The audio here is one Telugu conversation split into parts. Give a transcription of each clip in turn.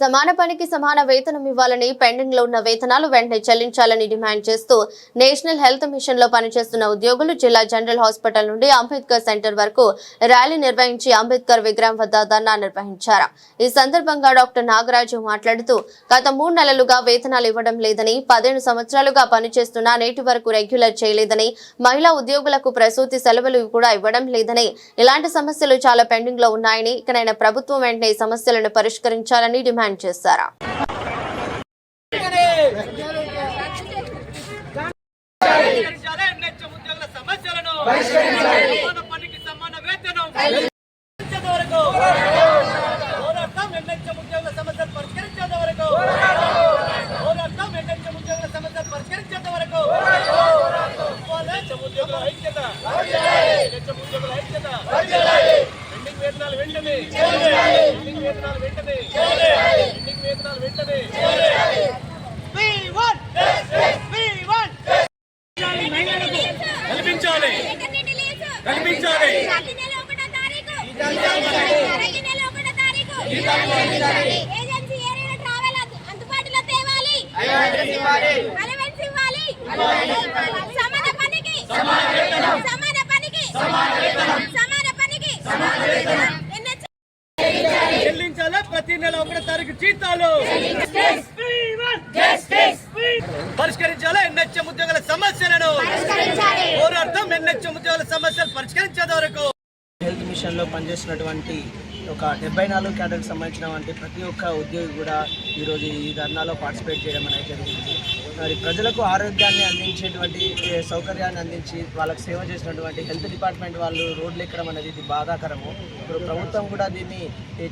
సమాన పనికి సమాన వేతనం ఇవ్వాలని పెండింగ్లో ఉన్న వేతనాలు వెంటనే చెల్లించాలని డిమాండ్ చేస్తూ నేషనల్ హెల్త్ మిషన్లో పనిచేస్తున్న ఉద్యోగులు జిల్లా జనరల్ హాస్పిటల్ నుండి అంబేద్కర్ సెంటర్ వరకు ర్యాలీ నిర్వహించి అంబేద్కర్ విగ్రహం వద్ద ధర్నా నిర్వహించారు. ఈ సందర్భంగా డాక్టర్ నాగరాజు మాట్లాడుతూ గత మూడు నెలలుగా వేతనాలు ఇవ్వడం లేదని పదిహేను సంవత్సరాలుగా పనిచేస్తున్నా నేటి వరకు రెగ్యులర్ చేయలేదని మహిళా ఉద్యోగులకు ప్రసూతి సెలవులు కూడా ఇవ్వడం లేదని ఇలాంటి సమస్యలు చాలా పెండింగ్లో ఉన్నాయని ఇకనైనా ప్రభుత్వం వెంటనే ఈ సమస్యలను పరిష్కరించాలని డిమాండ్ చేశారు? హెచ్ఎం ఉద్యోగుల ఐక్యత. పెండింగ్ వేతనాలు వెంటనే. వేతనాలు వెంటనే. పెండింగ్ వేతనాలు వెంటనే! కల్పించాలి కల్పించాలి. సమాన పనికి. సమాన పనికి సమాన పనికి ఎన్హెచ్ చెల్లించాలి ప్రతి నెల ఒకటో తారీఖు జీతాలు. పరిష్కరించాలి? ఎన్హెచ్ఎం ఉద్యోగుల సమస్యలను? పోరాటం ఎన్హెచ్ఎం ఉద్యోగుల సమస్యలు పరిష్కరించేంత వరకు. హెల్త్ మిషన్లో పనిచేసినటువంటి ఒక డెబ్బై నాలుగు క్యాడర్కి సంబంధించినటువంటి ప్రతి ఒక్క ఉద్యోగి కూడా ఈరోజు ఈ ధర్నాలో పార్టిసిపేట్ చేయడం అనేది జరిగింది. మరి ప్రజలకు ఆరోగ్యాన్ని అందించేటువంటి సౌకర్యాన్ని అందించి వాళ్ళకి సేవ చేసినటువంటి హెల్త్ డిపార్ట్మెంట్ వాళ్ళు రోడ్లు ఎక్కడం అనేది ఇది బాధాకరము. ఇప్పుడు ప్రభుత్వం కూడా దీన్ని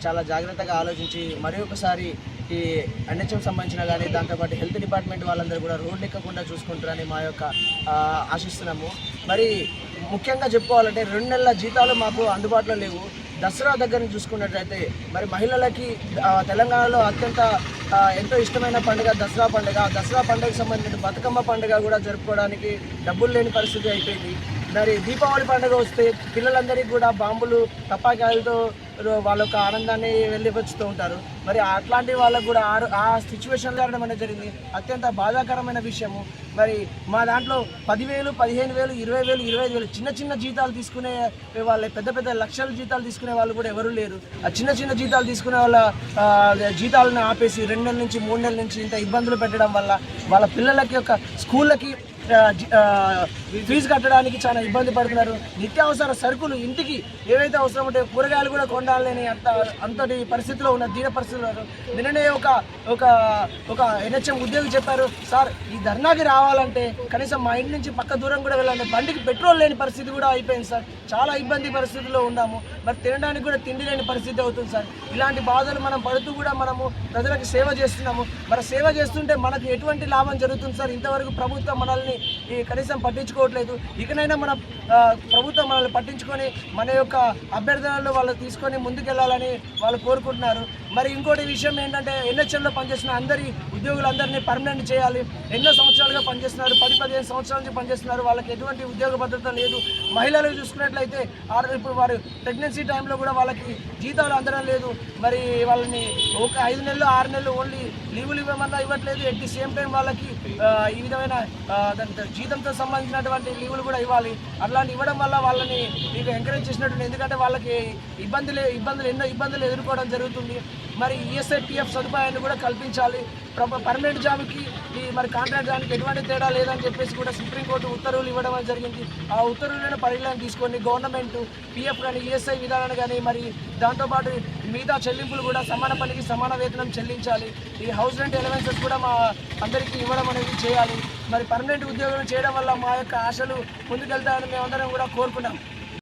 చాలా జాగ్రత్తగా ఆలోచించి మరి ఒకసారి ఈ ఎన్హెచ్ఎం సంబంధించిన కానీ దాంతోపాటు హెల్త్ డిపార్ట్మెంట్ వాళ్ళందరూ కూడా రోడ్లు ఎక్కకుండా చూసుకుంటారని మా యొక్క ఆశిస్తున్నాము. మరి ముఖ్యంగా చెప్పుకోవాలంటే రెండు నెలల జీతాలు మాకు అందుబాటులో లేవు. దసరా దగ్గర నుంచి చూసుకున్నట్లయితే మరి మహిళలకి తెలంగాణలో అత్యంత ఎంతో ఇష్టమైన పండుగ దసరా పండుగ. దసరా పండుగకు సంబంధించిన బతుకమ్మ పండుగ కూడా జరుపుకోవడానికి డబ్బులు లేని పరిస్థితి అయిపోయింది. మరి దీపావళి పండుగ వస్తే పిల్లలందరికీ కూడా బాంబులు టపాకాయలతో వాళ్ళ యొక్క ఆనందాన్ని వెళ్ళిపరుచుతూ ఉంటారు. మరి అట్లాంటి వాళ్ళకు కూడా ఆ- ఆ సిచ్యువేషన్ జరగడం అనేది జరిగింది. అత్యంత బాధాకరమైన విషయము. మరి మా దాంట్లో పదివేలు పదిహేను వేలు ఇరవై వేలు ఇరవై ఐదు వేలు చిన్న చిన్న జీతాలు తీసుకునే వాళ్ళ పెద్ద పెద్ద లక్షల జీతాలు తీసుకునే వాళ్ళు కూడా ఎవరు లేరు. ఆ చిన్న చిన్న జీతాలు తీసుకునే వాళ్ళ జీతాలను ఆపేసి రెండు నెలల నుంచి మూడు నెలల నుంచి ఇంత ఇబ్బందులు పెట్టడం వల్ల వాళ్ళ పిల్లలకి ఒక స్కూళ్ళకి ఫీజు కట్టడానికి చాలా ఇబ్బంది పడుతున్నారు. నిత్యావసర సరుకులు ఇంటికి ఏవైతే అవసరం ఉంటే కూరగాయలు కూడా కొండాలని అంత అంతటి పరిస్థితిలో ఉన్న దీన పరిస్థితిలో నిన్ననే ఒక ఒక ఒక ఎన్హెచ్ఎం ఉద్యోగి చెప్పారు సార్ ఈ ధర్నాకి రావాలంటే కనీసం మా ఇంటి నుంచి పక్క దూరం కూడా వెళ్ళాలి బండికి పెట్రోల్ లేని పరిస్థితి కూడా అయిపోయింది సార్. చాలా ఇబ్బంది పరిస్థితుల్లో ఉన్నాము. మరి తినడానికి కూడా తిండి లేని పరిస్థితి అవుతుంది సార్. ఇలాంటి బాధలు మనం పడుతూ కూడా మనము ప్రజలకు సేవ చేస్తున్నాము. మరి సేవ చేస్తుంటే మనకు ఎటువంటి లాభం జరుగుతుంది సార్? ఇంతవరకు ప్రభుత్వం మనల్ని ఈ కనీసం పట్టించుకోవట్లేదు. ఇకనైనా మన ప్రభుత్వం మనల్ని పట్టించుకొని మన యొక్క అభ్యర్థనలు వాళ్ళు తీసుకొని ముందుకెళ్ళాలని వాళ్ళు కోరుకుంటున్నారు. మరి ఇంకోటి విషయం ఏంటంటే ఎన్హెచ్ఎంలో పనిచేసిన అందరి ఉద్యోగులందరినీ పర్మనెంట్ చేయాలి. ఎన్నో సంవత్సరాలుగా పనిచేస్తున్నారు. పది పదిహేను సంవత్సరాల నుంచి పనిచేస్తున్నారు. వాళ్ళకి ఎటువంటి ఉద్యోగ భద్రత లేదు. మహిళలు చూసుకున్నట్లయితే ఇప్పుడు వారు ప్రెగ్నెన్సీ టైంలో కూడా వాళ్ళకి జీతాలు అందడం లేదు. మరి వాళ్ళని ఒక ఐదు నెలలు ఆరు నెలలు ఓన్లీ లీవులు ఇవ్వమన్నా ఇవ్వట్లేదు. ఎట్ ది సేమ్ టైం వాళ్ళకి ఈ విధమైన జీతంతో సంబంధించినటువంటి లీవులు కూడా ఇవ్వాలి. అట్లాంటి ఇవ్వడం వల్ల వాళ్ళని మీకు ఎంకరేజ్ చేసినట్టు ఎందుకంటే వాళ్ళకి ఇబ్బందులు ఇబ్బందులు ఎన్నో ఇబ్బందులు ఎదుర్కోవడం జరుగుతుంది. మరి ఈఎస్ఐటిఎఫ్ సదుపాయాన్ని కూడా కల్పించాలి. పర్మనెంట్ జాబ్కి ఈ మరి కాంట్రాక్ట్ జాబ్కి ఎటువంటి తేడా లేదని చెప్పేసి కూడా సుప్రీంకోర్టు ఉత్తర్వులు ఇవ్వడం జరిగింది. ఆ ఉత్తర్వులను పరిగణన తీసుకొని గవర్నమెంట్ పిఎఫ్ కానీ ఈఎస్ఐ విధానాన్ని కానీ మరి దాంతోపాటు మిగతా చెల్లింపులు కూడా సమాన పనికి సమాన వేతనం చెల్లించాలి. ఈ హౌస్ రెంట్ ఎలవెన్సెస్ కూడా మా అందరికీ ఇవ్వడం అనేది చేయాలి. మరి పర్మనెంట్ ఉద్యోగం చేయడం వల్ల మా యొక్క ఆశలు ముందుకెళ్తాయని మేమందరం కూడా కోరుకున్నాం.